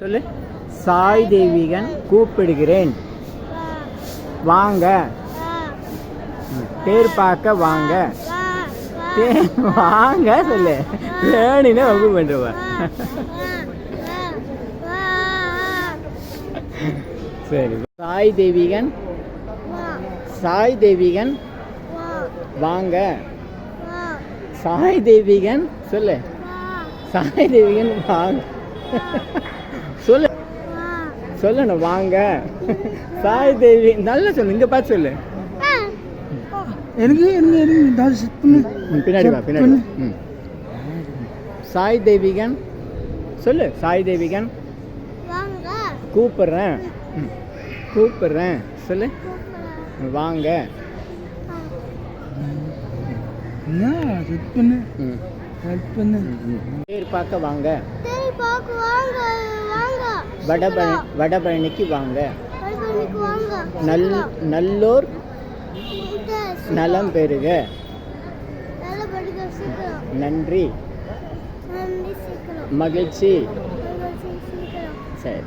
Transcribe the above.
சொல்லு. சாய் தேவிகன் கூப்பிடுகிறேன். வாங்க. தேர் பார்க்க வாங்க. வாங்க சொல்லு. வேணுனே வகுப்பு பண்ணுவ சரி. சாய் தேவிகன். சாய் தேவிகன். வாங்க. சாய் தேவிகன் சொல்லு. சாய் தேவிகன் வாங்க. சொல்லு. சொல்லணும் வாங்க. சாய் தேவி நல்லா சொல்லு இங்க பார்த்து சொல்லு. எனக்கு எனக்கு எனக்கு பின்னாடி வா பின்னாடி. சாய் தேவிகன் சொல்லு சாய் தேவிகன். கூப்பிடுறேன். கூப்பிடுறேன். சொல்லு. வாங்க. பேர் பார்க்க வாங்க. வடபழனி வடபழனிக்கு வாங்க. நல் நல்லோர் நலம் பெறுக. நன்றி. மகிழ்ச்சி. சரி.